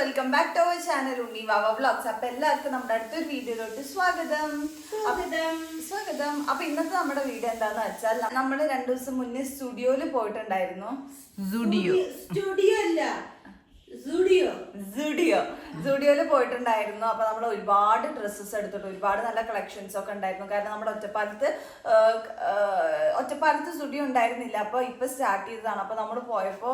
Welcome back to our channel Unni Vava vlogs അപ്പൊ എല്ലാവർക്കും നമ്മുടെ അടുത്തൊരു വീഡിയോയിലോട്ട് സ്വാഗതം. സ്വാഗതം. സ്വാഗതം. അപ്പൊ ഇന്നത്തെ നമ്മുടെ വീഡിയോ എന്താന്ന് വെച്ചാൽ നമ്മൾ രണ്ടു ദിവസം മുന്നേ സ്റ്റുഡിയോയിൽ പോയിട്ടുണ്ടായിരുന്നു. സ്റ്റുഡിയോ സ്റ്റുഡിയോ അല്ല. സുഡിയോ പോയിട്ടുണ്ടായിരുന്നു. അപ്പൊ നമ്മൾ ഒരുപാട് ഡ്രസ്സസ് എടുത്തിട്ട് ഒരുപാട് നല്ല കളക്ഷൻസ് ഒക്കെ ഉണ്ടായിരുന്നു. കാരണം നമ്മുടെ ഒറ്റപ്പാലത്ത് ഒറ്റപ്പാലത്ത് സ്റ്റുഡിയോ ഉണ്ടായിരുന്നില്ല. അപ്പൊ ഇപ്പൊ സ്റ്റാർട്ട് ചെയ്തതാണ്. അപ്പൊ നമ്മൾ പോയപ്പോ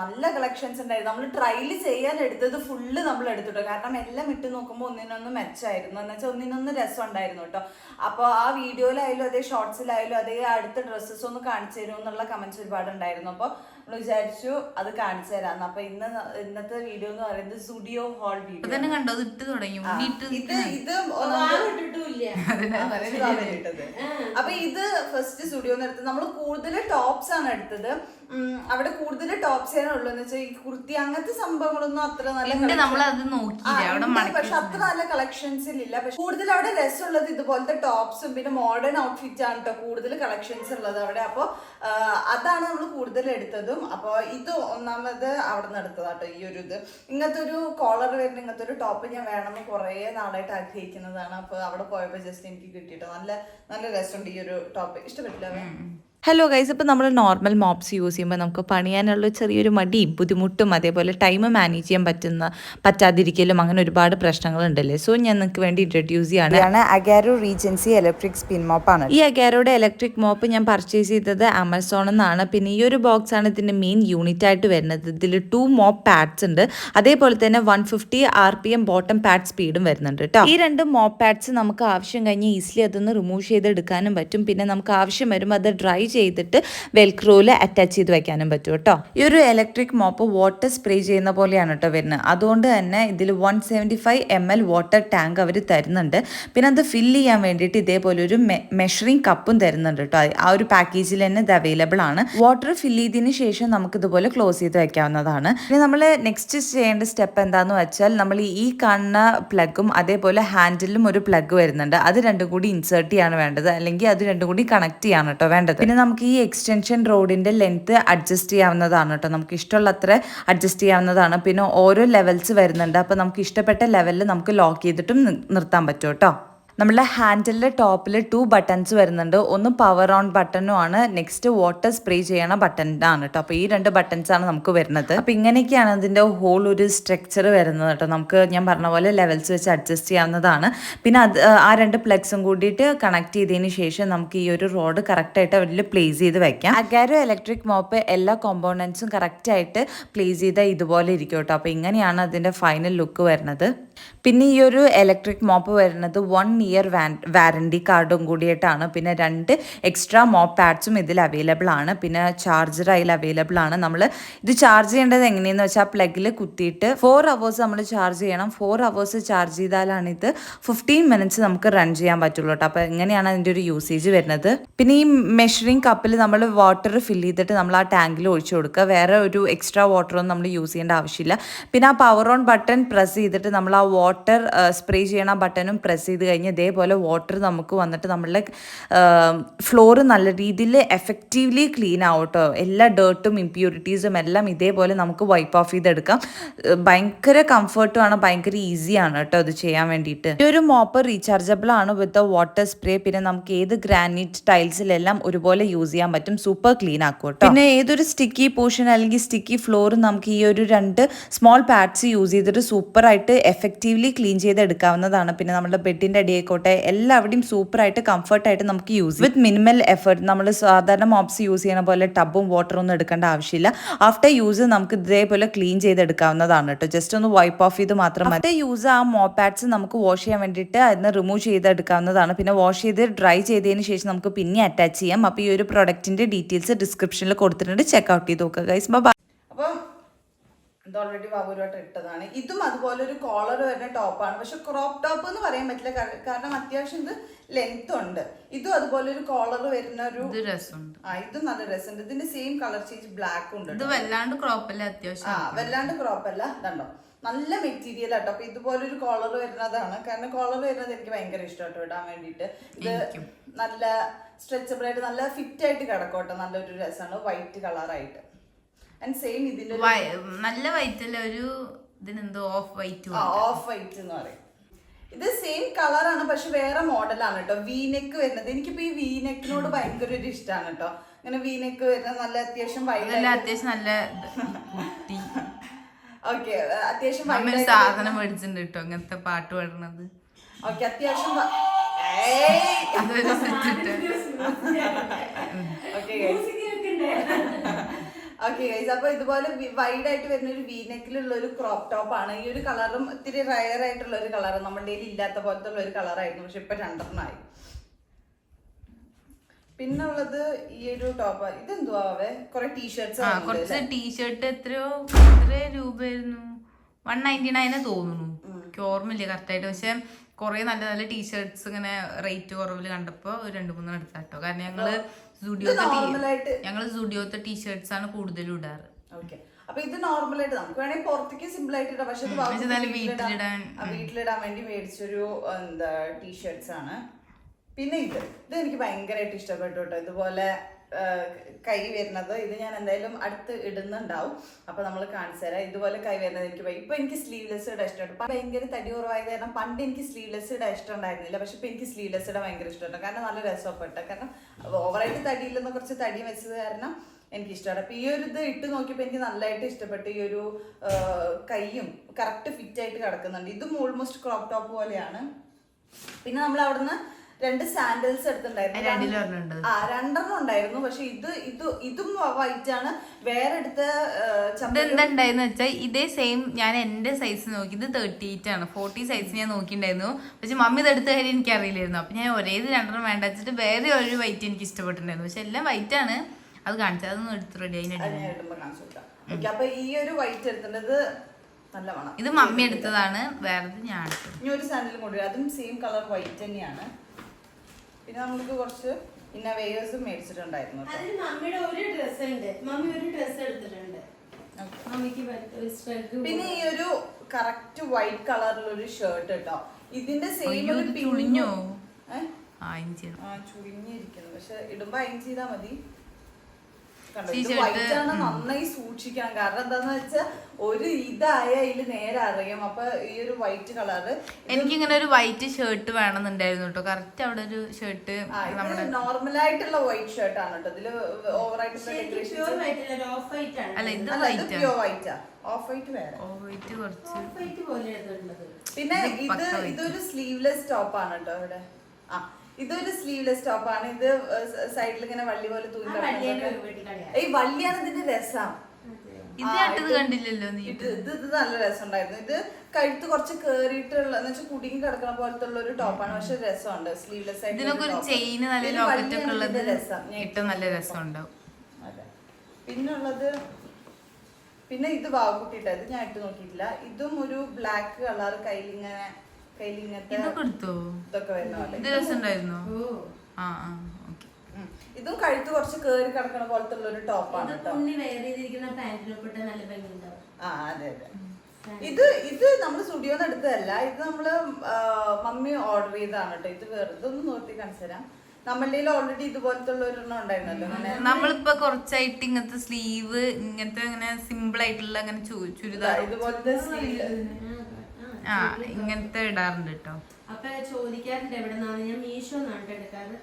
നല്ല കളക്ഷൻസ് ഉണ്ടായിരുന്നു. നമ്മൾ ട്രയൽ ചെയ്യാൻ എടുത്തത് ഫുള്ള് നമ്മൾ എടുത്തിട്ടോ. കാരണം എല്ലാം ഇട്ട് നോക്കുമ്പോൾ ഒന്നിനൊന്ന് മെച്ചമായിരുന്നു എന്ന് വെച്ചാൽ ഒന്നിനൊന്ന് രസം ഉണ്ടായിരുന്നു കേട്ടോ. അപ്പോൾ ആ വീഡിയോയിലായാലും അതേ ഷോർട്സിലായാലും അതേ അടുത്ത ഡ്രസ്സസ് ഒന്ന് കാണിച്ചു തരുമോ എന്നുള്ള കമന്റ്സ് ഒരുപാട് ഉണ്ടായിരുന്നു. അപ്പോൾ നമ്മൾ വിചാരിച്ചു അത് കാണിച്ചു തരാന്ന്. അപ്പൊ ഇന്ന് ഇന്നത്തെ വീഡിയോ എന്ന് പറയുന്നത് സ്റ്റുഡിയോ ഹോൾ ഇപ്പൊ വീഡിയോ തന്നെ കണ്ടോ? ഇത് ഇട്ട് തുടങ്ങി. ഇത് ഇത് ഇട്ടത് അപ്പൊ ഇത് ഫസ്റ്റ് സ്റ്റുഡിയോ എടുത്തത്. നമ്മൾ കൂടുതൽ ടോപ്സ് ആണ് എടുത്തത്. അവിടെ കൂടുതൽ ടോപ്സ് ഉള്ളൂ. എന്ന് വെച്ചാൽ ഈ കുർത്തി അങ്ങനത്തെ സംഭവങ്ങളൊന്നും അത്ര നല്ല പക്ഷെ അത്ര നല്ല കളക്ഷൻസിൽ ഇല്ല. പക്ഷെ കൂടുതൽ അവിടെ രസമുള്ളത് ഇതുപോലത്തെ ടോപ്സും പിന്നെ മോഡേൺ ഔട്ട്ഫിറ്റ് ആണ് കേട്ടോ കൂടുതൽ കളക്ഷൻസ് ഉള്ളത് അവിടെ. അപ്പോൾ അതാണ് നമ്മൾ കൂടുതൽ എടുത്തതും. അപ്പോൾ ഇത് ഒന്നാമത് അവിടെ നിന്ന് എടുത്തതാട്ടോ ഈ ഒരു ഇത്. ഇങ്ങനത്തെ ഒരു കോളർ വരുന്ന ഇങ്ങനത്തെ ഒരു ടോപ്പ് ഞാൻ വേണമെന്ന് കുറേ നാളായിട്ട് ആഗ്രഹിക്കുന്നതാണ്. അപ്പോൾ അവിടെ പോയപ്പോൾ ജസ്റ്റ് എനിക്ക് കിട്ടിയിട്ടോ. നല്ല നല്ല രസമുണ്ട് ഈ ഒരു ടോപ്പ് ഇഷ്ടപ്പെട്ടില്ല? ഹലോ ഗൈസ് ഇപ്പോൾ നമ്മൾ നോർമൽ മോപ്സ് യൂസ് ചെയ്യുമ്പോൾ നമുക്ക് പണിയാനുള്ള ചെറിയൊരു മടിയും ബുദ്ധിമുട്ടും അതേപോലെ ടൈം മാനേജ് ചെയ്യാൻ പറ്റുന്ന പറ്റാതിരിക്കലും അങ്ങനെ ഒരുപാട് പ്രശ്നങ്ങളുണ്ടല്ലേ? സോ ഞാൻ നിങ്ങൾക്ക് വേണ്ടി ഇൻട്രൊഡ്യൂസ് ചെയ്യാണ്. അഗാരോ റീജൻസി ഇലക്ട്രിക് സ്പിൻ മോപ്പാണ് ഈ അഗാരോയുടെ ഇലക്ട്രിക് മോപ്പ് ഞാൻ പർച്ചേസ് ചെയ്തത് ആമസോണിൽ നിന്നാണ് പിന്നെ ഈ ഒരു ബോക്സ് ആണ് ഇതിന്റെ മെയിൻ യൂണിറ്റ് ആയിട്ട് വരുന്നത്. ഇതിൽ ടു മോപ്പ് പാഡ്സ് ഉണ്ട്. അതേപോലെ തന്നെ one fifty R P M bottom pad സ്പീഡും വരുന്നുണ്ട് കേട്ടോ ഈ രണ്ട് മോപ്പ് പാഡ്സ് നമുക്ക് ആവശ്യം കഴിഞ്ഞ് ഈസിലി അതൊന്ന് റിമൂവ് ചെയ്തെടുക്കാനും പറ്റും. പിന്നെ നമുക്ക് ആവശ്യം വരുമ്പോൾ അത് ഡ്രൈ ചെയ്തിട്ട് വെൽക്രോയിൽ അറ്റാച്ച് ചെയ്ത് വെക്കാനും പറ്റും കേട്ടോ. ഈ ഒരു ഇലക്ട്രിക് മോപ്പ് വാട്ടർ സ്പ്രേ ചെയ്യുന്ന പോലെയാണ് കേട്ടോ വരുന്നത്. അതുകൊണ്ട് തന്നെ ഇതിൽ one seventy five M L water tank അവർ തരുന്നുണ്ട്. പിന്നെ അത് ഫില്ല് ചെയ്യാൻ വേണ്ടിയിട്ട് ഇതേപോലെ ഒരു മെഷറിംഗ് കപ്പും തരുന്നുണ്ട് കേട്ടോ. ആ ഒരു പാക്കേജിൽ തന്നെ ഇത് അവൈലബിൾ ആണ്. വാട്ടർ ഫില്ല് ചെയ്തതിന് ശേഷം നമുക്ക് ഇതുപോലെ ക്ലോസ് ചെയ്ത് വെക്കാവുന്നതാണ്. പിന്നെ നമ്മൾ നെക്സ്റ്റ് ചെയ്യേണ്ട സ്റ്റെപ്പ് എന്താന്ന് വെച്ചാൽ നമ്മൾ ഈ കാണുന്ന പ്ലഗും അതേപോലെ ഹാൻഡിലും ഒരു പ്ലഗ് വരുന്നുണ്ട്. അത് രണ്ടും കൂടി ഇൻസേർട്ട് ചെയ്യാണ് വേണ്ടത്. അല്ലെങ്കിൽ അത് രണ്ടും കൂടി കണക്ട് ചെയ്യാണ് കേട്ടോ വേണ്ടത്. പിന്നെ നമുക്ക് ഈ എക്സ്റ്റൻഷൻ റോഡിന്റെ ലെങ്ത്ത് അഡ്ജസ്റ്റ് ചെയ്യാവുന്നതാണ് കേട്ടോ. നമുക്ക് ഇഷ്ടമുള്ള അത്ര അഡ്ജസ്റ്റ് ചെയ്യാവുന്നതാണ്. പിന്നെ ഓരോ ലെവൽസ് വരുന്നുണ്ട്. അപ്പോൾ നമുക്ക് ഇഷ്ടപ്പെട്ട ലെവലിൽ നമുക്ക് ലോക്ക് ചെയ്തിട്ടും നിർത്താൻ പറ്റും കേട്ടോ. നമ്മളുടെ ഹാൻഡിലിന്റെ ടോപ്പിൽ ടു ബട്ടൺസ് വരുന്നുണ്ട്. ഒന്ന് പവർ ഓൺ ബട്ടണും ആണ്. നെക്സ്റ്റ് വാട്ടർ സ്പ്രേ ചെയ്യണ ബട്ടൺ ആണ് കേട്ടോ അപ്പോൾ ഈ രണ്ട് ബട്ടൺസ് ആണ് നമുക്ക് വരുന്നത്. അപ്പോൾ ഇങ്ങനെയൊക്കെയാണ് ഇതിന്റെ ഹോൾ ഒരു സ്ട്രക്ചർ വരുന്നത് കേട്ടോ നമുക്ക് ഞാൻ പറഞ്ഞ പോലെ ലെവൽസ് വെച്ച് അഡ്ജസ്റ്റ് ചെയ്യാവുന്നതാണ്. പിന്നെ അത് ആ രണ്ട് പ്ലഗ്സും കൂടിയിട്ട് കണക്ട് ചെയ്തതിന് ശേഷം നമുക്ക് ഈ ഒരു റോഡ് കറക്റ്റായിട്ട് അവരിൽ പ്ലേസ് ചെയ്ത് വെക്കാം. അഗാരോ ഇലക്ട്രിക് മോപ്പ് എല്ലാ കോമ്പോണൻസും കറക്റ്റായിട്ട് പ്ലേസ് ചെയ്താൽ ഇതുപോലെ ഇരിക്കും കേട്ടോ അപ്പോൾ ഇങ്ങനെയാണ് അതിന്റെ ഫൈനൽ ലുക്ക് വരുന്നത്. പിന്നെ ഈ ഒരു ഇലക്ട്രിക് മോപ്പ് വരുന്നത് വൺ ഇയർ വാറണ്ടി കാർഡും കൂടിയിട്ടാണ്. പിന്നെ രണ്ട് എക്സ്ട്രാ മോപ്പ് പാഡ്സും ഇതിൽ അവൈലബിൾ ആണ്. പിന്നെ ചാർജർ അതിൽ അവൈലബിൾ ആണ്. നമ്മൾ ഇത് ചാർജ് ചെയ്യേണ്ടത് എങ്ങനെയെന്ന് വെച്ചാൽ പ്ലഗിൽ കുത്തിയിട്ട് ഫോർ അവേഴ്സ് നമ്മൾ ചാർജ് ചെയ്യണം. ഫോർ അവേഴ്സ് ചാർജ് ചെയ്താലാണ് ഇത് ഫിഫ്റ്റീൻ മിനിറ്റ്സ് നമുക്ക് റൺ ചെയ്യാൻ പറ്റുള്ളൂ കേട്ടോ. അപ്പോൾ എങ്ങനെയാണ് അതിന്റെ ഒരു യൂസേജ് വരുന്നത്? പിന്നെ ഈ മെഷറിംഗ് കപ്പിൽ നമ്മൾ വാട്ടർ ഫില്ല് ചെയ്തിട്ട് നമ്മൾ ആ ടാങ്കിൽ ഒഴിച്ചു കൊടുക്കുക. വേറെ ഒരു എക്സ്ട്രാ വാട്ടറൊന്നും നമ്മൾ യൂസ് ചെയ്യേണ്ട ആവശ്യമില്ല. പിന്നെ ആ പവർ ഓൺ ബട്ടൺ പ്രസ് ചെയ്തിട്ട് നമ്മൾ ആ വാട്ടർ സ്പ്രേ ചെയ്യണ ബട്ടണും പ്രസ് ചെയ്ത് കഴിഞ്ഞ് ഇതേപോലെ വാട്ടർ നമുക്ക് വന്നിട്ട് നമ്മളുടെ ഫ്ലോർ നല്ല രീതിയിൽ എഫക്റ്റീവ്ലി ക്ലീൻ ആവും കേട്ടോ എല്ലാ ഡേർട്ടും ഇമ്പ്യൂരിറ്റീസും എല്ലാം ഇതേപോലെ നമുക്ക് വൈപ്പ് ഓഫ് ചെയ്തെടുക്കാം. ഭയങ്കര കംഫർട്ടും ആണ് ഭയങ്കര ഈസിയാണ് കേട്ടോ ഇത് ചെയ്യാൻ വേണ്ടിയിട്ട്. ഈ ഒരു മോപ്പർ റീചാർജബിൾ ആണ് വിത്ത് വാട്ടർ സ്പ്രേ പിന്നെ നമുക്ക് ഏത് ഗ്രാനൈറ്റ് ടൈൽസിലെല്ലാം ഒരുപോലെ യൂസ് ചെയ്യാൻ പറ്റും. സൂപ്പർ ക്ലീൻ ആക്കും പിന്നെ ഏതൊരു സ്റ്റിക്കി പോർഷൻ അല്ലെങ്കിൽ സ്റ്റിക്കി ഫ്ലോർ നമുക്ക് ഈ ഒരു രണ്ട് സ്മോൾ പാഡ്സ് യൂസ് ചെയ്തിട്ട് സൂപ്പറായിട്ട് എഫക്റ്റീവ്ലി ക്ലീൻ ചെയ്ത് എടുക്കാവുന്നതാണ് പിന്നെ നമ്മുടെ ബെഡിന്റെ അടിയായിക്കോട്ടെ എല്ലാവിടെയും സൂപ്പറായിട്ട് കംഫർട്ടായിട്ട് നമുക്ക് യൂസ് വിത്ത് മിനിമൽ എഫേർട്ട് നമ്മൾ സാധാരണ മോപ്സ് യൂസ് ചെയ്യുന്ന പോലെ ടബും വാട്ടറും ഒന്നും എടുക്കേണ്ട ആവശ്യമില്ല. ആഫ്റ്റർ യൂസ് നമുക്ക് ഇതേപോലെ ക്ലീൻ ചെയ്ത് എടുക്കാവുന്നതാണ് കേട്ടോ. ജസ്റ്റ് ഒന്ന് വൈപ്പ് ഓഫ് ചെയ്ത് മാത്രം മറ്റേ യൂസ് ആ മോപ്പാഡ്സ് നമുക്ക് വാഷ് ചെയ്യാൻ വേണ്ടിയിട്ട് അതിന് റിമൂവ് ചെയ്ത് എടുക്കാവുന്നതാണ് പിന്നെ വാഷ് ചെയ്ത് ഡ്രൈ ചെയ്തതിന് ശേഷം നമുക്ക് പിന്നെ അറ്റാച്ച് ചെയ്യാം. അപ്പോൾ ഈ ഒരു പ്രൊഡക്റ്റിന്റെ ഡീറ്റെയിൽസ് ഡിസ്ക്രിപ്ഷനിൽ കൊടുത്തിട്ടുണ്ട്. ചെക്ക് ഔട്ട് ചെയ്ത് നോക്കുക ഗൈസ് ബൈ അപ്പം ഇത് ഓൾറെഡി ബാബുരുമായിട്ട് ഇട്ടതാണ്. ഇതും അതുപോലെ ഒരു കോളർ വരുന്ന ടോപ്പാണ് പക്ഷെ ക്രോപ്പ് ടോപ്പ് എന്ന് പറയാൻ പറ്റില്ല. കാര- കാരണം അത്യാവശ്യം ഇത് ലെങ്ത് ഉണ്ട്. ഇതും അതുപോലെ ഒരു കോളർ വരുന്ന ഒരു ആ ഇതും നല്ല രസമുണ്ട്. ഇതിന്റെ സെയിം കളർ ചേഞ്ച് ബ്ലാക്ക് ഉണ്ട് ഇത്. വല്ലാണ്ട് ക്രോപ്പ് അല്ല അത്യാവശ്യം? ആ വല്ലാണ്ട് ക്രോപ്പ് അല്ല. കണ്ടോ നല്ല മെറ്റീരിയൽ ആട്ടോ. അപ്പൊ ഇതുപോലെ ഒരു കോളർ വരുന്നതാണ്. കാരണം കോളർ വരുന്നത് എനിക്ക് ഭയങ്കര ഇഷ്ടമാട്ടോ ഇടാൻ വേണ്ടിയിട്ട്. ഇത് നല്ല സ്ട്രെച്ചബിൾ ആയിട്ട് നല്ല ഫിറ്റ് ആയിട്ട് കിടക്കോട്ടെ നല്ലൊരു രസമാണ്. വൈറ്റ് കളറായിട്ട് ആൻഡ് സെയിം ഇതിന്റെ നല്ല വൈറ്റ് അല്ല ഒരു ഇതിനെന്തോ ഓഫ് വൈറ്റ് ഓഫ് വൈറ്റ് എന്ന് പറയും. ഇത് സെയിം കളറാണ് പക്ഷെ വേറെ മോഡലാണ് കേട്ടോ വീനെക്ക് വരുന്നത്. എനിക്കിപ്പോ ഈ വീനെക്കിനോട് ഭയങ്കര ഒരു ഇഷ്ടമാണ് കേട്ടോ ഇങ്ങനെ വീനെക്ക് വരുന്ന നല്ല അത്യാവശ്യം അത്യാവശ്യം നല്ല ഓക്കെ അത്യാവശ്യം സാധനം മേടിച്ചിട്ടുണ്ട് കേട്ടോ അങ്ങനത്തെ പാട്ട് പാടുന്നത്. ഓക്കെ അത്യാവശ്യം ഓക്കെ! അതൊരു സെറ്റ്. ഓക്കെ ഗൈസ് അപ്പൊ ഇതുപോലെ വൈഡ് ആയിട്ട് വരുന്ന ഒരു വീനെക്കിലുള്ള ഒരു ക്രോപ്പ് ടോപ്പ് ആണ്. ഈ ഒരു കളറും ഇത്തിരി റയർ ആയിട്ടുള്ള ഒരു കളർ നമ്മുടെ കയ്യിൽ ഇല്ലാത്ത പോലത്തെ ഉള്ള ഒരു കളറായിരുന്നു പക്ഷെ ഇപ്പൊ രണ്ടെണ്ണമായി പിന്നെ ഉള്ളത് ഈ ഒരു ടോപ്പ് ഇതെന്തുവാ കുറെ കൊറേ ടീഷർട്ട്സ് കുറച്ച് ടീഷർട്ട് എത്രയോ എത്ര രൂപയായിരുന്നു. വൺ നയന്റി നയനെ തോന്നുന്നു. എനിക്ക് ഓർമ്മയില്ല കറക്റ്റായിട്ട് പക്ഷെ കുറെ നല്ല നല്ല ടീഷർട്സ് ഇങ്ങനെ റേറ്റ് കുറവിൽ കണ്ടപ്പോ ഒരു രണ്ട് മൂന്നെണ്ണം എടുത്താട്ടോ. കാരണം ഞങ്ങൾ സുഡിയോത്തെ ഞങ്ങൾ സുഡിയോത്തെ ടീഷർട്സ് ആണ് കൂടുതലും ഇടാറ്. അപ്പൊ ഇത് നോർമൽ ആയിട്ട് നമുക്ക് വേണമെങ്കിൽ പുറത്തേക്ക് സിമ്പിൾ ആയിട്ട് ഇടാം. പക്ഷെ വീട്ടിലിടാൻ- വേണ്ടി മേടിച്ചൊരു എന്താ ടീഷർട്സ് ആണ്. പിന്നെ ഇത്. ഇത് എനിക്ക് ഭയങ്കരമായിട്ട് ഇഷ്ടപ്പെട്ടു കേട്ടോ. ഇതുപോലെ കൈ വരുന്നത്. ഇത് ഞാൻ എന്തായാലും അടുത്ത് ഇടുന്നുണ്ടാവും. അപ്പൊ നമ്മൾ കാണിച്ചു തരാം. ഇതുപോലെ കൈ വരുന്നത് എനിക്ക് ഇപ്പൊ എനിക്ക് സ്ലീവ്ലെസ് ഇടാൻ ഇഷ്ടമുണ്ട്. ഭയങ്കര തടി കുറവായത് കാരണം പണ്ട് എനിക്ക് സ്ലീവ്ലെസ് ഇടാൻ ഇഷ്ടമുണ്ടായിരുന്നില്ല പക്ഷെ ഇപ്പൊ എനിക്ക് സ്ലീവ്ലെസ് ഇടാൻ ഭയങ്കര ഇഷ്ടമുണ്ട്. കാരണം നല്ല രസപ്പെട്ട കാരണം ഓവറായിട്ട് തടിയില്ലെന്ന് കുറച്ച് തടി വെച്ചത് കാരണം എനിക്ക് ഇഷ്ടമാണ്. അപ്പൊ ഈ ഒരു ഇത് ഇട്ട് നോക്കിയപ്പോൾ എനിക്ക് നല്ലതായിട്ട് ഇഷ്ടപ്പെട്ടു. ഈ ഒരു കൈയും കറക്റ്റ് ഫിറ്റ് ആയിട്ട് കിടക്കുന്നുണ്ട്. ഇതും ഓൾമോസ്റ്റ് ക്രോപ്പ് ടോപ്പ് പോലെയാണ്. പിന്നെ നമ്മൾ അവിടുന്ന് രണ്ട് സാൻഡൽസ് എടുത്തിട്ടുണ്ടായിരുന്നു. ആ രണ്ടെണ്ണം ഉണ്ടായിരുന്നു. പക്ഷെ ഇത് ഇത് ഇതും വൈറ്റ് ആണ്. വേറെ എടുത്ത ചപ്പലും- വെച്ചാൽ ഇതേ സെയിം ഞാൻ എന്റെ സൈസ് നോക്കി. ഇത് തേർട്ടി എയ്റ്റ് ആണ്. ഫോർട്ടി സൈസ് ഞാൻ നോക്കിയിട്ടുണ്ടായിരുന്നു. പക്ഷെ മമ്മി ഇത് എടുത്ത കാര്യം എനിക്ക് അറിയില്ലായിരുന്നു അപ്പൊ ഞാൻ ഒരേ രണ്ടെണ്ണം വേണ്ട വെച്ചിട്ട് വേറെ ഒരു വൈറ്റ് എനിക്ക് ഇഷ്ടപ്പെട്ടിട്ടുണ്ടായിരുന്നു. പക്ഷെ എല്ലാം വൈറ്റ് ആണ്. അത് കാണിച്ചത് അതൊന്നും എടുത്ത് റെഡി അത് അതിന് ഞാൻ ഇടുമ്പോ കാണിച്ചു കൊടുക്കാം. ഓക്കെ അപ്പൊ ഈ ഒരു വൈറ്റ് എടുത്തത് നല്ല മണം ഇത് മമ്മി എടുത്തതാണ്. വേറെ ഞാൻ ഇനി ഒരു സാൻഡലും കൂടി അതും സെയിം കളർ വൈറ്റ് തന്നെയാണ്. പിന്നെ നമുക്ക് കുറച്ച് ഇന്ന വേയേഴ്സും മേടിച്ചിട്ടുണ്ടായിരുന്നു അതിന് മമ്മിയുടെ ഒരു ഡ്രസ് ഉണ്ട്. മമ്മി ഒരു ഡ്രസ് എടുത്തിട്ടുണ്ട്. മമ്മിക്ക് പിന്നെ ഈ ഒരു കറക്റ്റ് വൈറ്റ് കളറിലൊരു ഒരു ഷർട്ട് കേട്ടോ. ഇതിന്റെ സെയിം ഒരു ചുളിഞ്ഞോ? ചുളിഞ്ഞിരിക്കുന്നു. പക്ഷെ ഇടുമ്പോ അയൻ ചെയ്താ മതി കണ്ടോ ഈ ഇത് shirt, white ആണ് നന്നായി സൂക്ഷിക്കണം കാരണം എന്താന്ന് വെച്ചാൽ ഒരു ഇതായ അതിൽ നേരെ അറിയാം. അപ്പൊ ഈ ഒരു വൈറ്റ് കളറ് എനിക്കിങ്ങനെ ഒരു വൈറ്റ് ഷർട്ട് വേണമെന്നുണ്ടായിരുന്നു കേട്ടോ. കറക്റ്റ് അവിടെ ഒരു ഷർട്ട് നോർമൽ ആയിട്ടുള്ള വൈറ്റ് ഷർട്ട് ആണ് കേട്ടോ. ഇതിൽ ഓവർ ആയിട്ടുള്ള പ്യൂർ വൈറ്റ് അല്ല ഓഫ് വൈറ്റ് ആണ്. അല്ല ഇത് വൈറ്റ് വൈറ്റാ ഓഫ് വൈറ്റ് വേറെ. വൈറ്റ് കുറച്ച്. ഓഫ് വൈറ്റ് ഉള്ളത്. പിന്നെ ഇത്. ഇതൊരു സ്ലീവ്ലെസ് ടോപ്പ് ആണ് കേട്ടോ ഇവിടെ. ആ ഇതൊരു സ്ലീവ്ലെസ് ടോപ്പ് ആണ്. ഇത് സൈഡിൽ ഇങ്ങനെ വള്ളി പോലെ തൂങ്ങി. ഈ വള്ളിയാണ് ഇതിന്റെ രസം. ഇത് കണ്ടില്ലല്ലോ നീ. ഇത് ഇത് നല്ല നല്ല രസമുണ്ടായിരുന്നു. ഇത് കഴുത്ത് കുറച്ച് കേറിയിട്ടുള്ള എന്ന് വെച്ചാൽ കുടുങ്ങി കിടക്കണ പോലത്തെ ഉള്ള ഒരു ടോപ്പാണ് പക്ഷെ രസമുണ്ട്. സ്ലീവ്ലെസ് ആയിട്ട് ഇതിനൊക്കെ ഒരു ചെയിൻ നല്ല ലോക്കറ്റ് ഒക്കെ ഉള്ളത് ഇട്ട് നല്ല രസം രസം ഉണ്ടാവും അതെ. പിന്നുള്ളത് പിന്നെ ഇത് വാവുകുട്ടിട്ട ഇത് ഞാൻ ഇട്ട് നോക്കിയിട്ടില്ല. ഇതും ഒരു ബ്ലാക്ക് കളർ ഇതൊക്കെ എടുത്തോ? ഇതൊക്കെ വരുന്ന പോലെ. ഇത് രസം ഓ. ആ ആ ഓക്കെ. ഇതും കഴുത്ത് കുറച്ച് കേറി കിടക്കണ പോലത്തെ ഉള്ള ഒരു ടോപ്പാണ് ഇത് കേട്ടോ. ഉണ്ണി വെയർ ചെയ്തിരിക്കുന്ന നല്ല ഭംഗിയുണ്ടാവും. ആ അതെ അതെ. ഇത് ഇത് നമ്മൾ സ്റ്റുഡിയോന്ന് എടുത്തതല്ല. ഇത് നമ്മൾ മമ്മി ഓർഡർ ചെയ്താണ് കേട്ടോ. ഇത് വെറുതെ ഒന്ന് നോക്കി കാണിച്ചു തരാം നമ്മളുടെ ഓൾറെഡി ഇതുപോലത്തെ ഉള്ള ഒരെണ്ണം ഉണ്ടായിരുന്നല്ലോ. അങ്ങനെ നമ്മളിപ്പോ കുറച്ചായിട്ട് ഇങ്ങനത്തെ സ്ലീവ് ഇങ്ങനത്തെ ഇങ്ങനെ സിമ്പിൾ ആയിട്ടുള്ള അങ്ങനെ ചുരിദാർ ഇതുപോലത്തെ സ്ലീവ് ആ ഇങ്ങനത്തെ ഇടാറുണ്ട് കേട്ടോ അപ്പൊ ചോദിക്കാറുണ്ട് എവിടെ നിന്നാണ് ഞാൻ മീഷോ എന്നാണ് എടുക്കാറ്.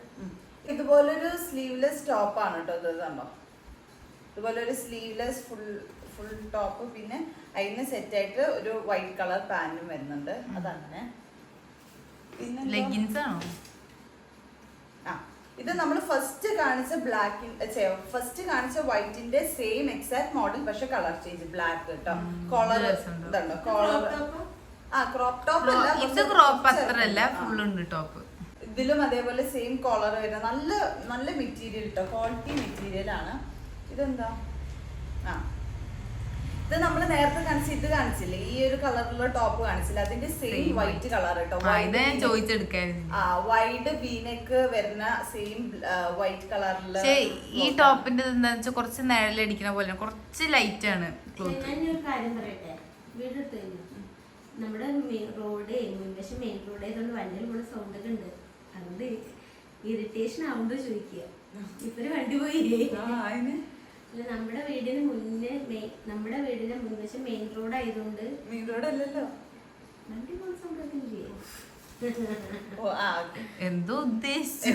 ഇതുപോലൊരു സ്ലീവ്ലെസ് ടോപ്പ് ആണ് കേട്ടോ ഇത് സംഭവം. ഇതുപോലെ ഒരു സ്ലീവ്ലെസ് ഫുൾ ഫുൾ ടോപ്പ് പിന്നെ അതിന് സെറ്റ് ആയിട്ട് ഒരു വൈറ്റ് കളർ പാന്റും വരുന്നുണ്ട്. അതങ്ങനെ. പിന്നെ ലെഗിൻസ് ആണോ? ആ ഇത് നമ്മൾ ഫസ്റ്റ് കാണിച്ച ബ്ലാക്ക് ഫസ്റ്റ് കാണിച്ച വൈറ്റിന്റെ സെയിം എക്സാക്ട് മോഡൽ പക്ഷെ കളർ ചേഞ്ച് ബ്ലാക്ക് കേട്ടോ കോളർ. ഇതുണ്ടോ? കോളർ ഇത് ക്രോപ്പ് അത്രല്ല. ഫുൾ ഉണ്ട് ടോപ്പ് ഇതിലും അതേപോലെ സെയിം കോളർ വരുന്ന നല്ല നല്ല മെറ്റീരിയൽ കേട്ടോ ക്വാളിറ്റി മെറ്റീരിയൽ ആണ്. ഇതെന്താ? ആ. ഇത് നമ്മൾ നേരത്തെ കാണിച്ച ഇത് കാണിച്ചില്ലേ? ഈ ഒരു കളറിലുള്ള ടോപ്പ് കാണിച്ചില്ല? അതിന്റെ സെയിം വൈറ്റ് കളർ കേട്ടോ ആ വൈഡ് ബീനക്ക് വരുന്ന സെയിം വൈറ്റ് കളറിൽ ഈ ടോപ്പിന്റെ എന്താ വെച്ചാൽ കുറച്ച് നിഴലടിക്കുന്ന പോലെ കുറച്ച് ലൈറ്റ് ആണ് ക്ലോത്ത് നമ്മുടെ മെയിൻ റോഡ് മുൻവശം മെയിൻ റോഡ് ആയതുകൊണ്ട് വണ്ടിയിൽ കൂടെ സൗണ്ട് ഒക്കെ ഉണ്ട്. അതുകൊണ്ട് ഇറിറ്റേഷൻ ആവുമ്പോ ചോദിക്കുക. ഇപ്പൊരു വണ്ടി പോയി. നമ്മുടെ വീടിന് മുന്നേ മെയിൻ നമ്മുടെ വീടിന്റെ മുൻവശം മെയിൻ റോഡ് ആയതുകൊണ്ട് മെയിൻ റോഡ് അല്ലല്ലോ. വണ്ടി പോകുന്ന സൗണ്ട് ഓ ആ എന്തോ ഉദ്ദേശിച്ചു?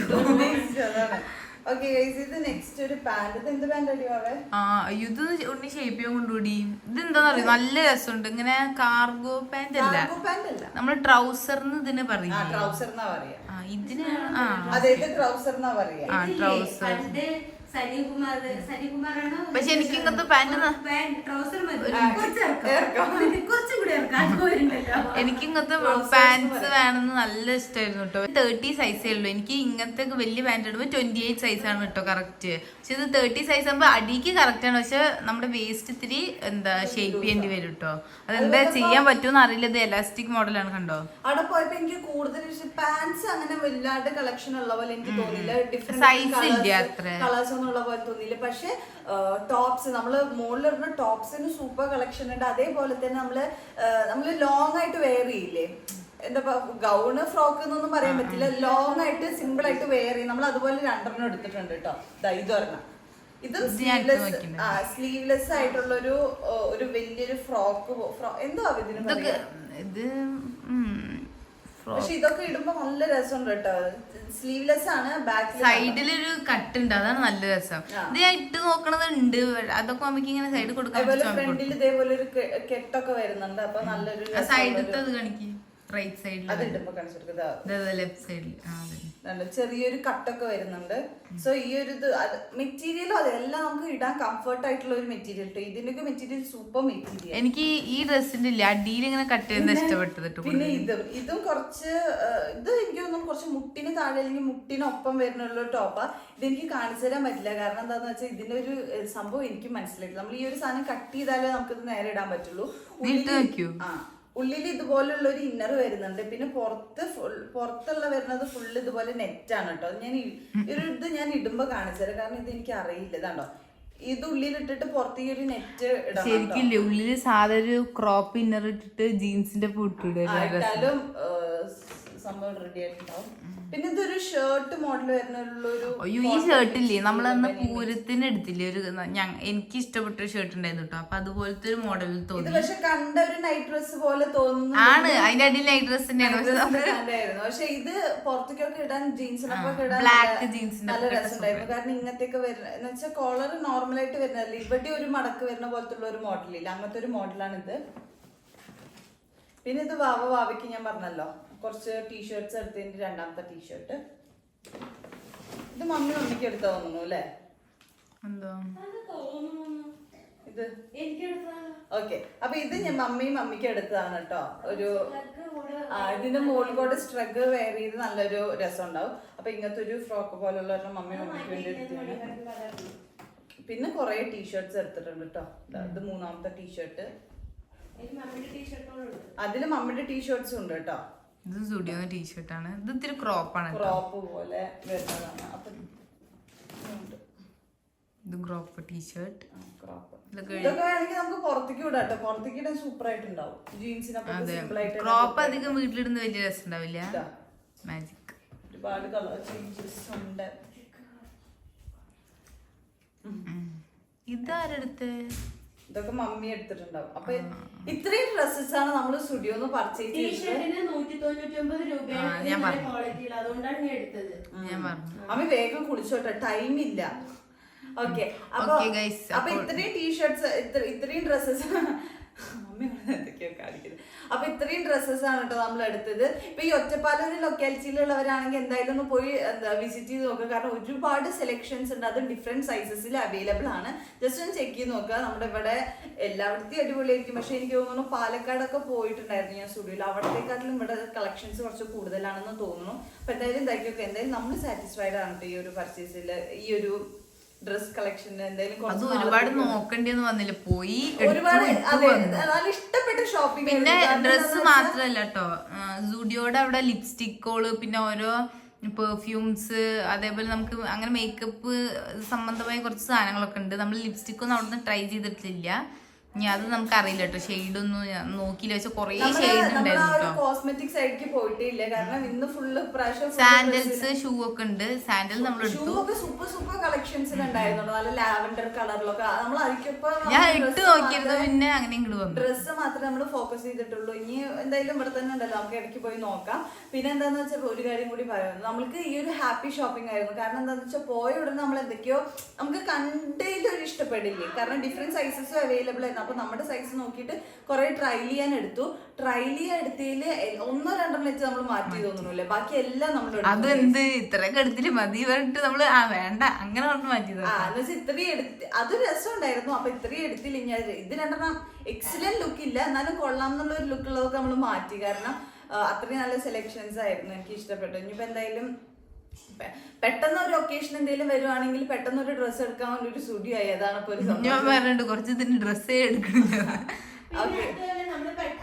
ഇത് ഉണ്ണി ഷേപ്പ് ചെയ്യാൻ കൊണ്ടുകൂടി. ഇത് എന്താന്ന് നല്ല രസമുണ്ട്. ഇങ്ങനെ കാർഗോ പാന്റ് അല്ല. ഇതിന് പറയും. ട്രൗസർ എന്നാ പറയാ. ആ ഇതിന് ആ. ട്രൗസർ പക്ഷെ എനിക്ക് ഇങ്ങനത്തെ പാന്റ് എനിക്ക് ഇങ്ങനത്തെ പാന്റ്സ് വേണമെന്ന് നല്ല ഇഷ്ടമായിരുന്നു കേട്ടോ തേർട്ടി സൈസേ ഉള്ളൂ. എനിക്ക് ഇങ്ങനത്തെ വലിയ പാന്റ് ഇടുമ്പോൾ ട്വന്റി എയ്റ്റ് സൈസ് ആണ് കേട്ടോ കറക്റ്റ് പക്ഷെ ഇത് തേർട്ടി സൈസ് ആകുമ്പോൾ അടിക്ക് കറക്റ്റ് ആണ്. പക്ഷെ നമ്മുടെ വേസ്റ്റ് ഇത്തിരി എന്താ ഷേപ്പ് ചെയ്യേണ്ടി വരും കേട്ടോ അതെന്താ ചെയ്യാൻ പറ്റുമെന്ന് അറിയില്ല. ഇത് എലാസ്റ്റിക് മോഡലാണ് കണ്ടോ? അവിടെ പോയപ്പോ എനിക്ക് കൂടുതൽ പാന്റ്സ് അങ്ങനെ വലുതായിട്ട് കളക്ഷൻ ഉള്ള പോലെ എനിക്ക് തോന്നില്ല സൈസ് ഇല്ല അത്ര. കളേഴ്സ് ഒന്നും ഉള്ള പോലെ തോന്നിയില്ല. പക്ഷെ ടോപ്സ് നമ്മൾ മുകളിലിടുന്ന ടോപ്സിന് സൂപ്പർ കളക്ഷൻ ഉണ്ട്. അതേപോലെ തന്നെ നമ്മൾ നമ്മൾ നമ്മൾ ലോങ് ആയിട്ട് വെയർ ചെയ്യില്ലേ? എന്താ ഗൗണ് ഫ്രോക്ക് എന്നൊന്നും പറയാൻ പറ്റില്ല. ലോങ് ആയിട്ട് സിമ്പിൾ ആയിട്ട് വെയർ ചെയ്യും. നമ്മൾ അതുപോലെ രണ്ടെണ്ണം എടുത്തിട്ടുണ്ട് കേട്ടോ. ഇതൊരെണ്ണം ഇതും സ്ലീവ്ലെസ്. ആ സ്ലീവ്ലെസ് ആയിട്ടുള്ള ഒരു ഒരു വലിയൊരു ഫ്രോക്ക് എന്തോ ഇതിന് ഇത്. പക്ഷെ ഇതൊക്കെ ഇടുമ്പോ നല്ല രസമുണ്ട് കേട്ടോ. സ്ലീവ്ലെസ് ആണ് ബാക്കിൽ സൈഡിലൊരു കട്ട് ഉണ്ട് അതാണ് നല്ല രസം. ഇത് ഞാൻ ഇട്ട് നോക്കണത് ഉണ്ട് അതൊക്കെ നമുക്ക് ഇങ്ങനെ സൈഡ് കൊടുക്കാൻ ഫ്രണ്ടിൽ ഇതേപോലെ ഒരു കെട്ടൊക്കെ വരുന്നുണ്ട് അപ്പൊ നല്ലൊരു സൈഡിലത്തെ അത് കാണിക്ക്. റൈറ്റ് സൈഡിൽ അത് ലെഫ്റ്റ് സൈഡിൽ ചെറിയൊരു കട്ടൊക്കെ വരുന്നുണ്ട്. സോ ഈ ഒരു ഇത് മെറ്റീരിയലും അതെല്ലാം നമുക്ക് ഇടാൻ കംഫർട്ട് ആയിട്ടുള്ള ഒരു മെറ്റീരിയൽ കേട്ടോ ഇതിന്റെയൊക്കെ മെറ്റീരിയൽ സൂപ്പർ മെറ്റീരിയൽ എനിക്ക് ഈ ഡ്രസ്സിന്റെ ഇല്ല അടിയിൽ ഇങ്ങനെ കട്ട് ചെയ്യുന്ന ഇഷ്ടപ്പെട്ടത് പിന്നെ ഇത് ഇതും കുറച്ച് ഇത് എനിക്ക് തോന്നുന്നു കുറച്ച് മുട്ടിന് താഴെ അല്ലെങ്കിൽ മുട്ടിനൊപ്പം വരുന്നുള്ള ടോപ്പാ ഇതെനിക്ക് കാണിച്ചു തരാൻ പറ്റില്ല. കാരണം എന്താന്ന് വെച്ചാൽ ഇതിന്റെ ഒരു സംഭവം എനിക്ക് മനസ്സിലായിട്ടില്ല. നമ്മൾ ഈ ഒരു സാധനം കട്ട് ചെയ്താലേ നമുക്കിത് നേരെ ഇടാൻ പറ്റുള്ളൂ? ആ. ഉള്ളിൽ ഇതുപോലുള്ള ഒരു ഇന്നർ വരുന്നുണ്ട്. പിന്നെ പുറത്ത് ഫുൾ പുറത്തുള്ള വരുന്നത് ഫുള്ള് ഇതുപോലെ നെറ്റ് ആണ് കേട്ടോ ഞാൻ ഒരു ഇത് ഞാൻ ഇടുമ്പോ കാണിച്ചത് കാരണം ഇത് എനിക്ക് അറിയില്ല. ഇതാണ്ടോ ഇത് ഉള്ളിലിട്ടിട്ട് പുറത്തേക്ക് ഒരു നെറ്റ്. ശരിക്കില്ലേ ഉള്ളിൽ സാധാരണ ക്രോപ്പ് ഇന്നർ ഇട്ടിട്ട് ജീൻസിന്റെ ഇട്ടാലും സംഭവം റെഡി ആയിട്ടുണ്ടാവും. പിന്നെ ഇതൊരു ഷർട്ട് മോഡൽ വരുന്നുള്ള ഒരു അയ്യോ ഈ ഷർട്ടില്ലേ നമ്മളന്ന് പൂരത്തിന് എടുത്തില്ലേ? ഒരു എനിക്ക് ഇഷ്ടപ്പെട്ട ഒരു ഷർട്ട് ഉണ്ടായിരുന്നു കേട്ടോ അപ്പൊ അതുപോലത്തെ ഒരു മോഡൽ തോന്നി. പക്ഷെ കണ്ട ഒരു നൈറ്റ് ഡ്രസ് പോലെ തോന്നുന്നു. ആണ്. അതിന്റെ അടിയിൽ നൈറ്റ് ഡ്രസ് തന്നെയാണ് പക്ഷെ ഇത് പുറത്തേക്കൊക്കെ ഇടാൻ ജീൻസിനൊക്കെ ഇടാൻ ബ്ലാക്ക് നല്ല- നല്ല രസമുണ്ടായിരുന്നു. കാരണം ഇങ്ങനത്തെയൊക്കെ വരുന്ന എന്ന് വെച്ചാൽ കോളർ നോർമലായിട്ട് വരുന്നതല്ല. ഇവിടെ ഒരു മടക്ക് വരുന്ന പോലത്തെ ഉള്ള ഒരു മോഡലില്ല അങ്ങനത്തെ ഒരു മോഡലാണ് ഇത് പിന്നെ ഇത് വാവ വാവയ്ക്ക് ഞാൻ പറഞ്ഞല്ലോ. കുറച്ച് ടീഷർട്ട്സ് എടുത്തതിന്റെ രണ്ടാമത്തെ ടീഷർട്ട് ഇത് മമ്മി മമ്മിക്ക് എടുത്താ തോന്നുന്നു അല്ലേ? എന്തോ? ഇത്? ഓക്കെ. അപ്പൊ ഇത് ഞാൻ മമ്മിയും മമ്മിക്ക് എടുത്തതാണ് കേട്ടോ. ഒരു ഇതിന്റെ മുകളിൽ കൂടെ സ്ട്രഗ് വെയർ ചെയ്ത് നല്ലൊരു രസം ഉണ്ടാവും അപ്പൊ ഇങ്ങനത്തെ ഒരു ഫ്രോക്ക് പോലുള്ള മമ്മി മമ്മിക്ക് വേണ്ടി എടുത്തതാണ്. പിന്നെ കുറെ ടീഷർട്ട്സ് എടുത്തിട്ടുണ്ട് കേട്ടോ. ഇത് മൂന്നാമത്തെ ടീഷർട്ട് അതിൽ മമ്മിയുടെ ടീഷർട്ട്സും ഉണ്ട് കേട്ടോ. ഇത് സ്റ്റുഡിയോ ടീഷർട്ടാണ്. ഇത് ഇത്തിരി ക്രോപ്പാണ് ക്രോപ്പ് പോലെ വരുന്നതാണ്. അപ്പൊ ഉണ്ട്. ഇത് ക്രോപ്പ് ടീഷർട്ട്. ക്രോപ്പ്. അധികം വീട്ടിലിടുന്ന വലിയ രസം ഉണ്ടാവില്ല. മാജിക് ഒരുപാട് കളർ ചേഞ്ചസ് ഉണ്ട്. ഇതാരെടുത്ത്? ഇതൊക്കെ മമ്മി എടുത്തിട്ടുണ്ടാവും. അപ്പൊ ഇത്രയും ഡ്രസ്സസ് ആണ് നമ്മൾ സ്റ്റുഡിയോന്ന് പർച്ചേസ് അമ്മ വേഗം കുളിച്ചോട്ടെ ടൈം ഇല്ല. ഓക്കെ അപ്പൊ അപ്പൊ അപ്പോൾ- ഇത്രയും ടീഷർട്സ് ഇത്രയും ഡ്രസ്സസ് മമ്മി എന്തൊക്കെയോ അപ്പൊ ഇത്രയും ഡ്രസ്സസ് ആണ് കേട്ടോ നമ്മൾ എടുത്തത്. ഇപ്പൊ ഈ ഒറ്റപ്പാലം ലൊക്കാലിറ്റിയിലുള്ളവരാണെങ്കിൽ എന്തായാലും ഒന്ന് പോയി എന്താ വിസിറ്റ് ചെയ്ത് നോക്കുക. കാരണം ഒരുപാട് സെലക്ഷൻസ് ഉണ്ട്. അത് ഡിഫറെന്റ് സൈസസിൽ അവൈലബിൾ ആണ്. ജസ്റ്റ് ഒന്ന് ചെക്ക് ചെയ്ത് നോക്കുക. നമ്മുടെ ഇവിടെ എല്ലായിടത്തും അടിപൊളിയായിരിക്കും. പക്ഷെ എനിക്ക് തോന്നുന്നു പാലക്കാടൊക്കെ പോയിട്ടുണ്ടായിരുന്നു ഞാൻ സ്റ്റുഡിയോയിൽ അവിടത്തെക്കാട്ടിലും ഇവിടെ കളക്ഷൻസ് കുറച്ച് കൂടുതലാണെന്ന് തോന്നുന്നു. അപ്പൊ എന്തായാലും ഇതാക്കിയൊക്കെ എന്തായാലും നമ്മൾ സാറ്റിസ്ഫൈഡ് ആണ് ഈ ഒരു പർച്ചേസിൽ ഈ ഒരു ഡ്രസ് കളക്ഷൻ എന്തായാലും അത് ഒരുപാട് നാളത്തേക്ക് നോക്കേണ്ടിയൊന്നും വന്നില്ല. പോയി ഒരുപാട്. ഇഷ്ടപ്പെട്ട ഷോപ്പിംഗ് പിന്നെ ഡ്രസ് മാത്രല്ല കേട്ടോ സൂഡിയോടെ അവിടെ ലിപ്സ്റ്റിക്കോൾ പിന്നെ ഓരോ പെർഫ്യൂംസ് അതേപോലെ നമുക്ക് അങ്ങനെ മേക്കപ്പ് സംബന്ധമായ കുറച്ച് സാധനങ്ങളൊക്കെ ഉണ്ട്. നമ്മൾ ലിപ്സ്റ്റിക് ഒന്നും അവിടെ നിന്ന് ട്രൈ ചെയ്തിട്ടില്ല. ഇനി അത് നമുക്ക് അറിയില്ല കേട്ടോ. ഷെയ്ഡ് ഒന്നും നോക്കിയില്ല. പക്ഷെ കുറേ ഷെയ്ഡ് നമ്മൾ ആ ഉണ്ടായിരുന്നു ഒരു കോസ്മെറ്റിക് സൈഡിലേക്ക് പോയിട്ടേ കാരണം ഇന്ന് ഫുള്ള് പ്രാവശ്യം സാൻഡൽസ് ഷൂ ഒക്കെ ഉണ്ട്. സാൻഡൽ നമ്മൾ ഷൂ എടുത്തു സൂപ്പർ സൂപ്പർ കളക്ഷൻസ് നല്ല ലാവൻഡർ കളറിലൊക്കെ നമ്മൾ അതിക്കിപ്പോ ഞാൻ ഇട്ട് നോക്കിയിരുന്നു. പിന്നെ അങ്ങനെ ഇങ്ങോട്ട് വന്നു. ഡ്രസ്സ് മാത്രമേ നമ്മൾ ഫോക്കസ് ചെയ്തിട്ടുള്ളൂ. ഇനി എന്തായാലും ഇവിടെ തന്നെ ഉണ്ടല്ലോ. നമുക്ക് ഇടയ്ക്ക് പോയി നോക്കാം. പിന്നെ എന്താന്ന് വെച്ചാൽ ഒരു കാര്യം കൂടി പറയുന്നത് നമ്മൾക്ക് ഈ ഒരു ഹാപ്പി ഷോപ്പിംഗ് ആയിരുന്നു. കാരണം എന്താന്ന് വെച്ചാൽ പോയ ഉടനെ നമ്മൾ എന്തൊക്കെയോ നമുക്ക് കണ്ടതിൽ ഒരു ഇഷ്ടപ്പെടില്ലേ? കാരണം ഡിഫറെന്റ് സൈസസും അവൈലബിൾ ആയിരുന്നു അപ്പൊ നമ്മുടെ സൈസ് നോക്കിയിട്ട് കുറേ ട്രൈ ചെയ്യാൻ എടുത്തു. ട്രൈ ചെയ്യാൻ എടുത്തതിൽ ഒന്നോ രണ്ടോ വെച്ച് നമ്മൾ മാറ്റി തോന്നുന്നില്ലേ. ബാക്കി എല്ലാം നമ്മൾ അതെന്ത്? ഇത്രയൊക്കെ എടുത്തിട്ട് മതി പറഞ്ഞിട്ട് നമ്മൾ ആ വേണ്ട. അങ്ങനെ പറഞ്ഞു മാറ്റിയത്. ആ എന്ന് വെച്ചാൽ ഇത്രയും എടുത്ത് അത് രസം ഉണ്ടായിരുന്നു. അപ്പൊ ഇത്രയും എടുത്തില്ല. ഞാൻ ഇത് രണ്ടെണ്ണം എക്സലന്റ് ലുക്ക് ഇല്ല. എന്നാലും കൊള്ളാം എന്നുള്ള ഒരു ലുക്ക് ഉള്ളതൊക്കെ നമ്മൾ മാറ്റി. കാരണം അത്രയും നല്ല സെലക്ഷൻസ് ആയിരുന്നു. എനിക്ക് ഇഷ്ടപ്പെട്ടു. ഇനിയിപ്പോ എന്തായാലും പെട്ടെന്ന് ഒരു ഒക്കേഷൻ എന്തെങ്കിലും വരുവാണെങ്കിൽ പെട്ടെന്ന് ഒരു ഡ്രസ്സ് എടുക്കാൻ വേണ്ടി ഒരു സ്റ്റുഡിയോ ആയി അതാണ് ഇപ്പൊ ഒരു ഞാൻ സംഭവം പറഞ്ഞിട്ട് കുറച്ച് ഇതിന് ഡ്രസ്സേ എടുക്കണില്ല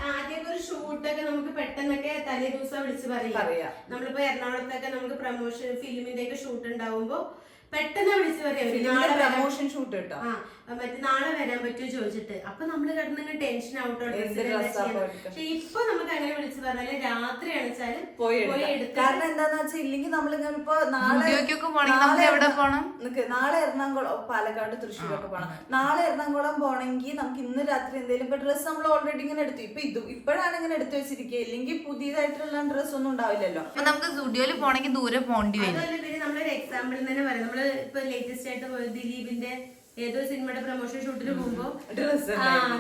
ആദ്യമൊക്കെ ഒരു ഷൂട്ടൊക്കെ നമുക്ക് പെട്ടെന്നൊക്കെ തലേ ദിവസം വിളിച്ച് പറയാം. നമ്മളിപ്പോ എറണാകുളത്തൊക്കെ നമുക്ക് പ്രൊമോഷൻ ഫിലിമിന്റെ ഒക്കെ ഷൂട്ട് ഉണ്ടാവുമ്പോ പെട്ടെന്ന് വിളിച്ചു പറയാം നാളെ. പ്രമോഷൻ ഷൂട്ട് കേട്ടോ. മറ്റേ നാളെ വരാൻ പറ്റുമോ ചോദിച്ചിട്ട്. അപ്പൊ നമ്മൾ കിടന്നങ്ങ് ടെൻഷൻ ഔട്ടോ? പക്ഷെ ഇപ്പൊ നമുക്ക് അങ്ങനെ വിളിച്ചു പറഞ്ഞാൽ രാത്രി അണിച്ചാൽ പോയി കാരണം എന്താന്ന് വെച്ചാൽ ഇല്ലെങ്കിൽ നമ്മൾ ഇപ്പൊ നാളെ എവിടെ പോണം? നാളെ എറണാകുളം പാലക്കാട് തൃശ്ശൂരൊക്കെ പോണം. നാളെ എറണാകുളം പോണെങ്കിൽ നമുക്ക് ഇന്ന് രാത്രി എന്തെങ്കിലും ഇപ്പൊ ഡ്രസ്സ് നമ്മൾ ഓൾറെഡി ഇങ്ങനെ എടുത്തു. ഇപ്പൊ ഇത് ഇപ്പോഴാണ് ഇങ്ങനെ എടുത്തു വെച്ചിരിക്കുക. ഇല്ലെങ്കിൽ പുതിയതായിട്ടുള്ള ഡ്രസ്സ് ഒന്നും ഉണ്ടാവില്ലല്ലോ. നമുക്ക് സ്റ്റുഡിയോയിൽ പോണെങ്കിൽ ദൂരെ പോകേണ്ടി വരും. നമ്മളൊരു എക്സാമ്പിൾ തന്നെ പറയാം. നമ്മൾ ഇപ്പൊ ലേറ്റസ്റ്റ് ആയിട്ട് പോയ ദിലീപിന്റെ ഏതോ സിനിമയുടെ പ്രൊമോഷൻ ഷൂട്ടിന് പോകുമ്പോ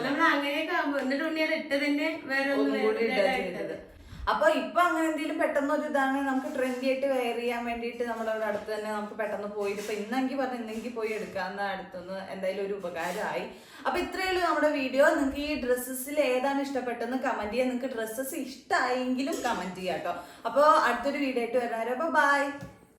നമ്മൾ അങ്ങനെയൊക്കെ ആകുമ്പോ എന്നിട്ട് ഉണ്ണിയത് ഇട്ട് തന്നെ വേറെ ഒന്നും അപ്പൊ ഇപ്പൊ അങ്ങനെ എന്തെങ്കിലും പെട്ടെന്ന് ഒരു ഇതാണ് നമുക്ക് ട്രെൻഡി ആയിട്ട് വെയർ ചെയ്യാൻ വേണ്ടിയിട്ട് നമ്മുടെ അവിടെ അടുത്ത് തന്നെ നമുക്ക് പെട്ടെന്ന് പോയി ഇപ്പൊ ഇന്നെങ്കിൽ പറഞ്ഞു ഇന്നെങ്കിൽ പോയി എടുക്കാന്ന് അടുത്തുനിന്ന് എന്തായാലും ഒരു ഉപകാരമായി. അപ്പൊ ഇത്രയുള്ളൂ നമ്മുടെ വീഡിയോ നിങ്ങൾക്ക് ഈ ഡ്രസ്സസിൽ ഏതാണ് ഇഷ്ടപ്പെട്ടെന്ന് കമന്റ് ചെയ്യാം. നിങ്ങൾക്ക് ഡ്രസ്സസ് ഇഷ്ടമായെങ്കിലും കമന്റ് ചെയ്യാം കേട്ടോ അപ്പോൾ അടുത്തൊരു വീഡിയോ ആയിട്ട് വരാം. അപ്പൊ ബൈ